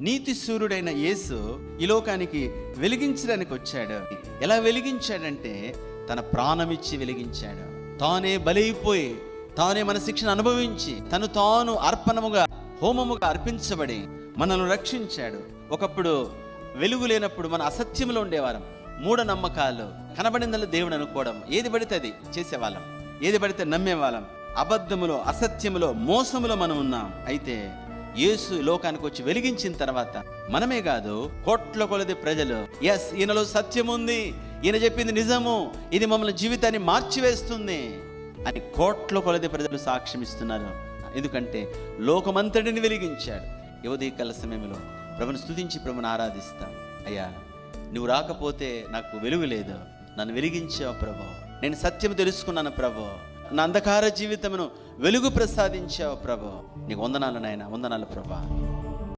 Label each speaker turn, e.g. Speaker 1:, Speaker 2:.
Speaker 1: నీతి సూర్యుడైన యేసు ఈ లోకానికి వెలిగించడానికి వచ్చాడు. ఎలా వెలిగించాడంటే తన ప్రాణమిచ్చి వెలిగించాడు. తానే బలైపోయి తానే మన శిక్షణ అనుభవించి తను తాను అర్పణముగా హోమముగా అర్పించబడి మనల్ని రక్షించాడు. ఒకప్పుడు వెలుగు లేనప్పుడు మన అసత్యములో ఉండేవారం. మూఢనమ్మకాలు కనబడిందని దేవుడు అనుకోవడం ఏది పడితే అది చేసేవాళ్ళం. ఏది పడితే నమ్మేవాళ్ళం. అబద్ధములో అసత్యములో మోసములో మనం ఉన్నాం. అయితే యేసు లోకానికి వచ్చి వెలిగించిన తర్వాత మనమే కాదు కోట్ల కొలది ప్రజలు. ఎస్ ఈయనలో సత్యం ఉంది ఈయన చెప్పింది నిజము. ఇది మమ్మల్ని జీవితాన్ని మార్చివేస్తుంది అని కోట్ల కొలది ప్రజలు సాక్ష్యం ఇస్తున్నారు. ఎందుకంటే లోకమంతటిని వెలిగించాడు. యువదీ కల సమయంలో ప్రభుని స్తుతించి ప్రభుని ఆరాధిస్తాం. అయ్యా నువ్వు రాకపోతే నాకు వెలుగు లేదు. నన్ను వెలిగించావు ప్రభు. నేను సత్యం తెలుసుకున్నాను ప్రభు. నా అంధకార జీవితమును వెలుగు ప్రసాదించావు ప్రభు. నీకు వందనాలు నాయన వందనాలు ప్రభా.